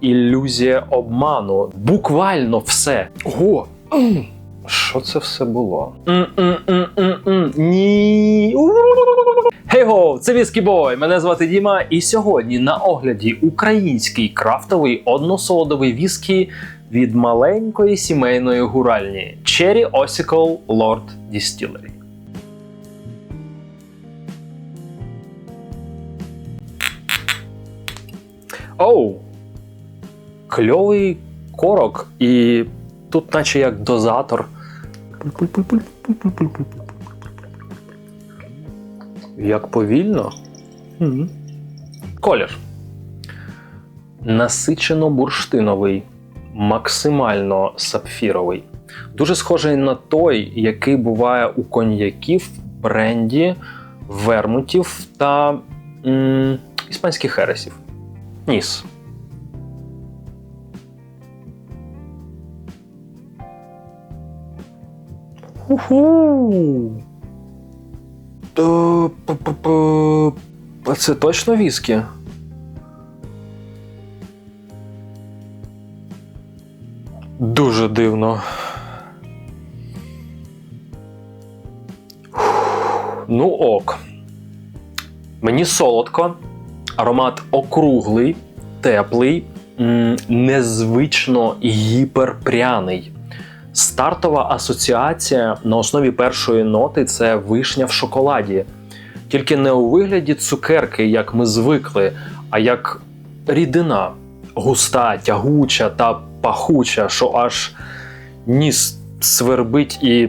Ілюзія обману. Буквально все. Ого. Що це все було? Ні. Хей-го, це Віскі Бой. Мене звати Діма, і сьогодні на огляді український крафтовий односолодовий віскі від маленької сімейної гуральні Cherry Osicle Lord Distillery. Оу! Кльовий корок, і тут, наче як дозатор. Як повільно. Мгм. Колір. Насичено бурштиновий, максимально сапфіровий. Дуже схожий на той, який буває у коньяків, бренді, вермутів та м, іспанських хересів. Ніс. Уху. А це точно віскі? Дуже дивно. Ну ок. Мені солодко, аромат округлий, теплий, незвично гіперпряний. Стартова асоціація на основі першої ноти це вишня в шоколаді. Тільки не у вигляді цукерки, як ми звикли, а як рідина, густа, тягуча та пахуча, що аж ніс свербить і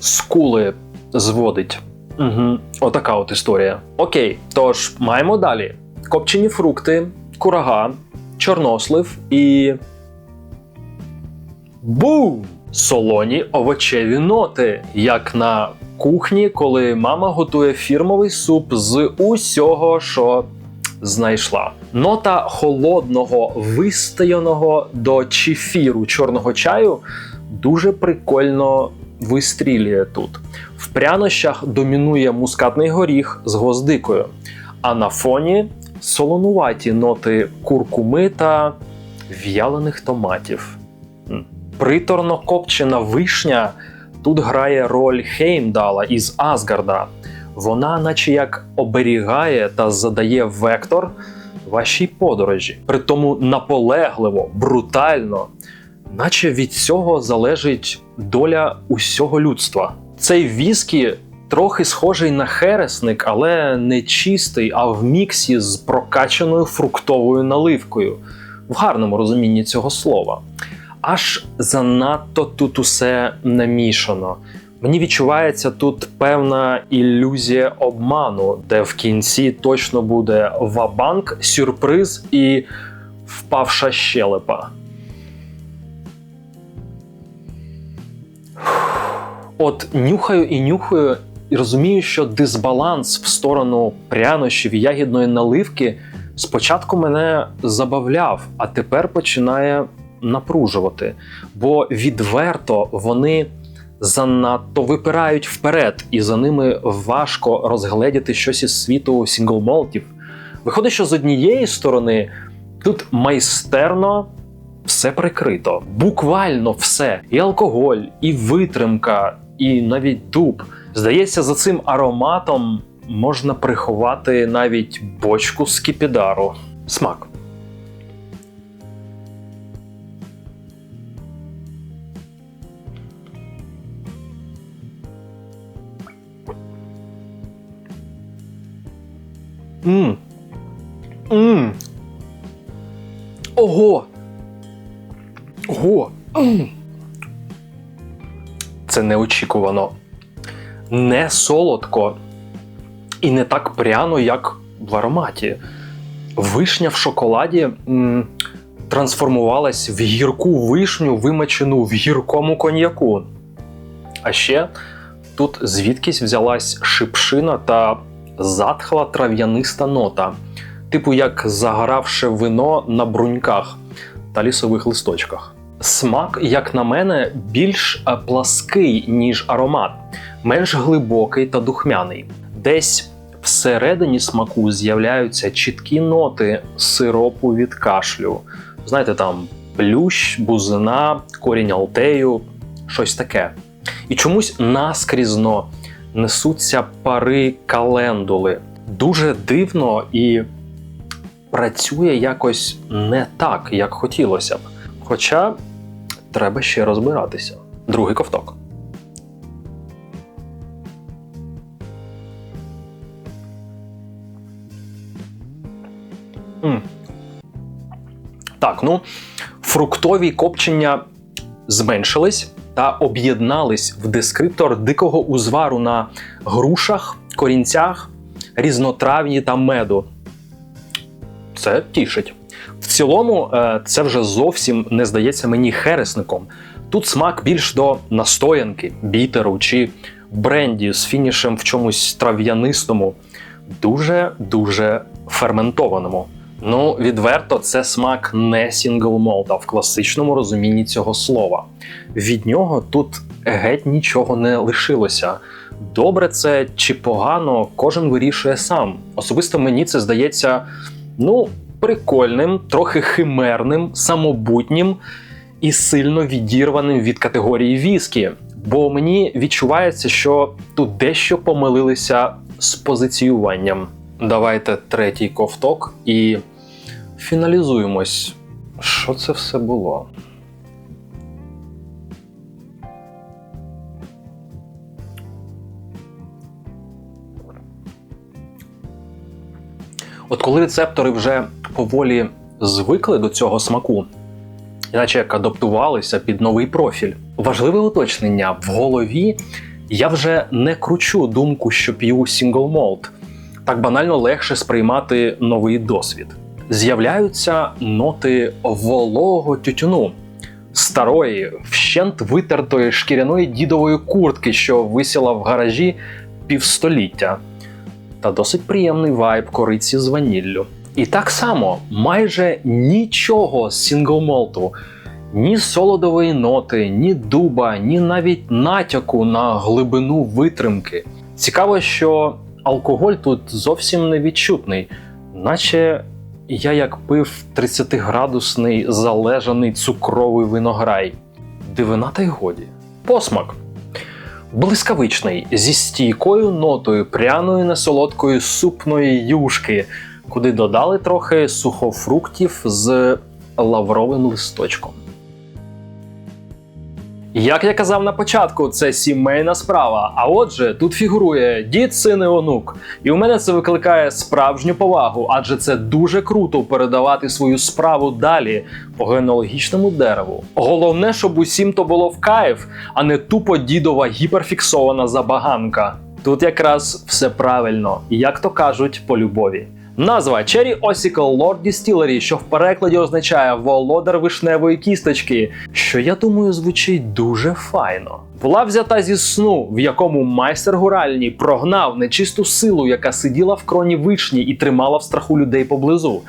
скули зводить. Угу. Отака от історія. Окей, тож маємо далі: копчені фрукти, курага, чорнослив і. Бум! Солоні овочеві ноти, як на кухні, коли мама готує фірмовий суп з усього, що знайшла. Нота холодного, вистояного до чефіру чорного чаю дуже прикольно вистрілює тут. В прянощах домінує мускатний горіх з гвоздикою, а на фоні солонуваті ноти куркуми та в'ялених томатів. Приторно копчена вишня тут грає роль Хеймдала із Асгарда. Вона, наче як оберігає та задає вектор вашій подорожі. Притому наполегливо, брутально, наче від цього залежить доля усього людства. Цей віскі трохи схожий на хересник, але не чистий, а в міксі з прокачаною фруктовою наливкою, в гарному розумінні цього слова. Аж занадто тут усе намішано. Мені відчувається тут певна ілюзія обману, де в кінці точно буде вабанк, сюрприз і впавша щелепа. От нюхаю і нюхаю, і розумію, що дисбаланс в сторону прянощів і ягідної наливки спочатку мене забавляв, а тепер починає напружувати. Бо відверто вони занадто випирають вперед, і за ними важко розгледіти щось із світу сінглмолтів. Виходить, що з однієї сторони тут майстерно все прикрито, буквально все: і алкоголь, і витримка, і навіть дуб. Здається, за цим ароматом можна приховати навіть бочку з кіпідару. Смак. Мм. Мм. Ого. Ого. М. Це неочікувано. Не солодко і не так пряно, як в ароматі. Вишня в шоколаді м, трансформувалась в гірку вишню, вимочену в гіркому коньяку. А ще тут звідкись взялась шипшина та затхла трав'яниста нота, типу як загоравше вино на бруньках та лісових листочках. Смак, як на мене, більш е, плаский, ніж аромат, менш глибокий та духмяний. Десь всередині смаку з'являються чіткі ноти сиропу від кашлю. Знаєте, там плющ, бузина, корінь алтею, щось таке. І чомусь наскрізно несуться пари календули. Дуже дивно і працює якось не так, як хотілося б. Хоча треба ще розбиратися. Другий ковток. М. Так, ну, фруктові копчення зменшились та об'єднались в дескриптор дикого узвару на грушах, корінцях, різнотравні та меду. Це тішить. В цілому, е, це вже зовсім не здається мені хересником. Тут смак більш до настоянки, бітеру чи бренді з фінішем в чомусь трав'янистому, дуже-дуже ферментованому. Ну, відверто, це смак не сінгл молта в класичному розумінні цього слова. Від нього тут геть нічого не лишилося. Добре це чи погано, кожен вирішує сам. Особисто мені це здається, ну, прикольним, трохи химерним, самобутнім і сильно відірваним від категорії віскі. Бо мені відчувається, що тут дещо помилилися з позиціюванням. Давайте третій ковток і фіналізуємось. Що це все було? От коли рецептори вже поволі звикли до цього смаку, іначе як адаптувалися під новий профіль. Важливе уточнення в голові я вже не кручу думку, що п'ю сінгл молт. Так банально легше сприймати новий досвід. З'являються ноти вологого тютюну, старої, вщент витертої шкіряної дідової куртки, що висіла в гаражі півстоліття, та досить приємний вайб кориці з ваніллю. І так само майже нічого з сінглмолту, ні солодової ноти, ні дуба, ні навіть натяку на глибину витримки. Цікаво, що алкоголь тут зовсім не відчутний, наче я як пив 30-градусний залежаний цукровий винограй. Дивина та й годі. Посмак. Блискавичний, зі стійкою нотою пряної несолодкої супної юшки, куди додали трохи сухофруктів з лавровим листочком. Як я казав на початку, це сімейна справа. А отже, тут фігурує дід, син і онук. І у мене це викликає справжню повагу, адже це дуже круто передавати свою справу далі по генеалогічному дереву. Головне, щоб усім то було в кайф, а не тупо дідова гіперфіксована забаганка. Тут якраз все правильно, як то кажуть, по любові. Назва Cherry Osicle Lord Distillery, що в перекладі означає володар вишневої кісточки, що я думаю звучить дуже файно. Була взята зі сну, в якому майстер гуральні прогнав нечисту силу, яка сиділа в кроні вишні і тримала в страху людей поблизу.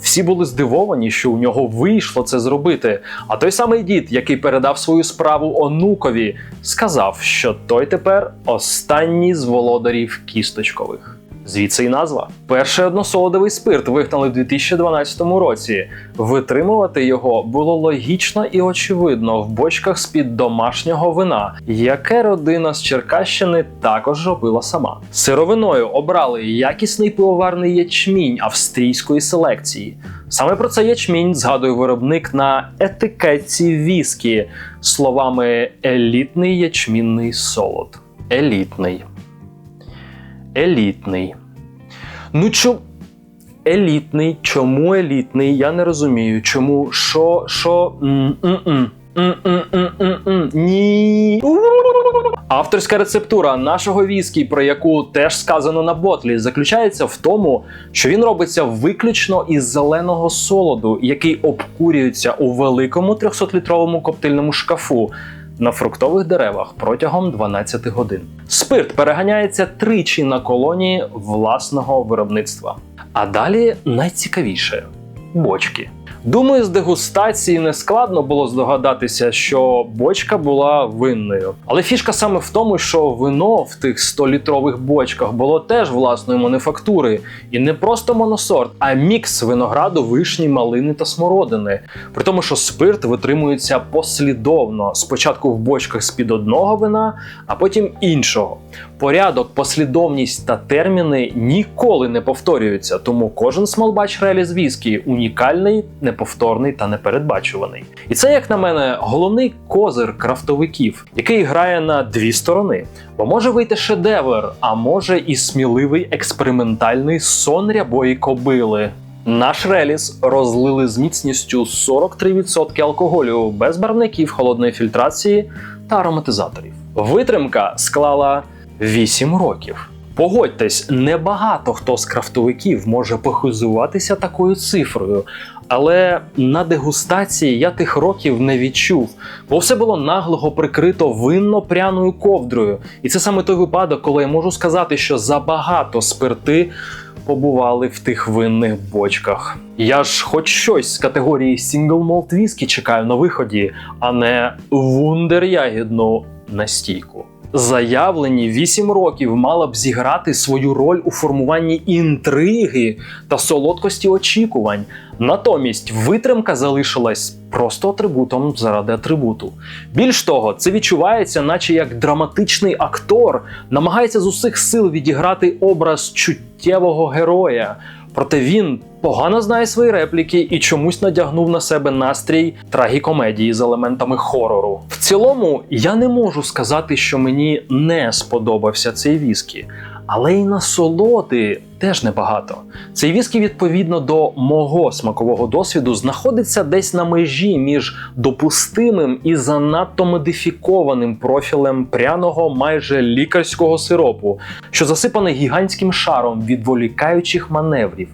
Всі були здивовані, що у нього вийшло це зробити. А той самий дід, який передав свою справу онукові, сказав, що той тепер останній з володарів кісточкових. Звідси і назва. Перший односолодовий спирт вигнали в 2012 році. Витримувати його було логічно і очевидно в бочках з-під домашнього вина, яке родина з Черкащини також робила сама. Сировиною обрали якісний пивоварний ячмінь австрійської селекції. Саме про цей ячмінь згадує виробник на етикетці віскі словами елітний ячмінний солод. Елітний елітний. Ну чо. Елітний. Чому елітний? Я не розумію. Чому? Що? Що? Ні. Авторська рецептура нашого віскі, про яку теж сказано на ботлі, заключається в тому, що він робиться виключно із зеленого солоду, який обкурюється у великому 300-літровому коптильному шкафу на фруктових деревах протягом 12 годин. Спирт переганяється тричі на колонії власного виробництва. А далі найцікавіше. бочки. Думаю, з дегустації не складно було здогадатися, що бочка була винною. Але фішка саме в тому, що вино в тих 100-літрових бочках було теж власної мануфактури, і не просто моносорт, а мікс винограду, вишні, малини та смородини. При тому, що спирт витримується послідовно: спочатку в бочках з-під одного вина, а потім іншого. Порядок, послідовність та терміни ніколи не повторюються, тому кожен смолбач реліз віскі унікальний, неповторний та непередбачуваний. І це, як на мене, головний козир крафтовиків, який грає на дві сторони. Бо може вийти шедевр, а може і сміливий експериментальний сон рябої кобили. Наш реліз розлили з міцністю 43% алкоголю без барвників холодної фільтрації та ароматизаторів. Витримка склала 8 років. Погодьтесь, небагато хто з крафтовиків може похизуватися такою цифрою, але на дегустації я тих років не відчув, бо все було наглого прикрито винно-пряною ковдрою. І це саме той випадок, коли я можу сказати, що забагато спирти побували в тих винних бочках. Я ж хоч щось з категорії Single Malt Whisky чекаю на виході, а не вундер-ягідну настійку. Заявлені 8 років мала б зіграти свою роль у формуванні інтриги та солодкості очікувань. Натомість витримка залишилась просто атрибутом заради атрибуту. Більш того, це відчувається, наче як драматичний актор намагається з усіх сил відіграти образ чуттєвого героя. Проте він погано знає свої репліки і чомусь надягнув на себе настрій трагікомедії з елементами хорору. В цілому, я не можу сказати, що мені не сподобався цей віскі, але й насолоди теж небагато. Цей віскі, відповідно до мого смакового досвіду, знаходиться десь на межі між допустимим і занадто модифікованим профілем пряного майже лікарського сиропу, що засипаний гігантським шаром відволікаючих маневрів.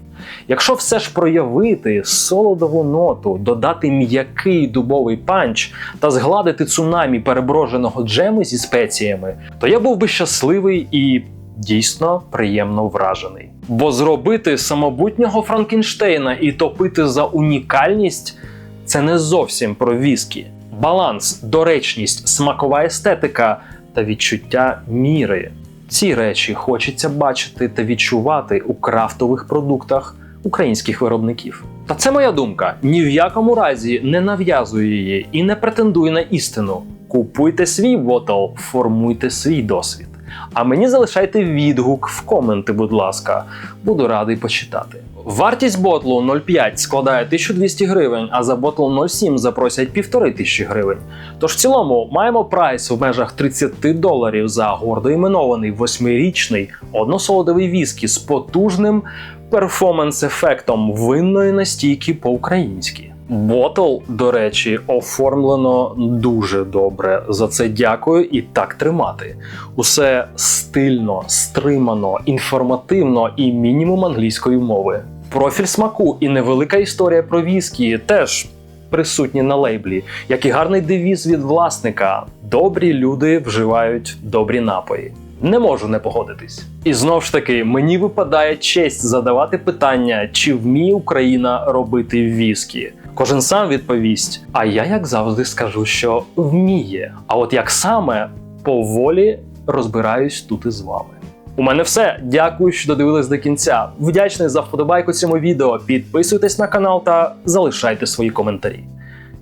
Якщо все ж проявити солодову ноту, додати м'який дубовий панч та згладити цунамі переброженого джему зі спеціями, то я був би щасливий і дійсно приємно вражений. Бо зробити самобутнього Франкенштейна і топити за унікальність це не зовсім про віскі. Баланс, доречність, смакова естетика та відчуття міри. Ці речі хочеться бачити та відчувати у крафтових продуктах українських виробників. Та це моя думка. Ні в якому разі не нав'язую її і не претендую на істину. Купуйте свій ботл, формуйте свій досвід. А мені залишайте відгук в коменти, будь ласка, буду радий почитати. Вартість ботлу 0,5 складає 1200 гривень, а за ботл 0,7 запросять 1500 гривень. Тож в цілому маємо прайс в межах 30 доларів за гордо іменований восьмирічний односолодовий віскі з потужним перформанс-ефектом винної настійки по-українськи. Ботл, до речі, оформлено дуже добре. За це дякую і так тримати. Усе стильно, стримано, інформативно і мінімум англійської мови. Профіль смаку і невелика історія про віскі теж присутні на лейблі, як і гарний девіз від власника: добрі люди вживають добрі напої. Не можу не погодитись. І знов ж таки, мені випадає честь задавати питання, чи вміє Україна робити віскі. Кожен сам відповість. А я, як завжди, скажу, що вміє. А от як саме поволі розбираюсь тут із вами. У мене все. Дякую, що додивились до кінця. Вдячний за вподобайку цьому відео. Підписуйтесь на канал та залишайте свої коментарі.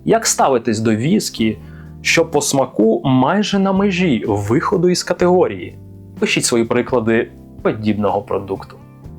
Як ставитесь до віскі, що по смаку майже на межі виходу із категорії? Пишіть свої приклади подібного продукту.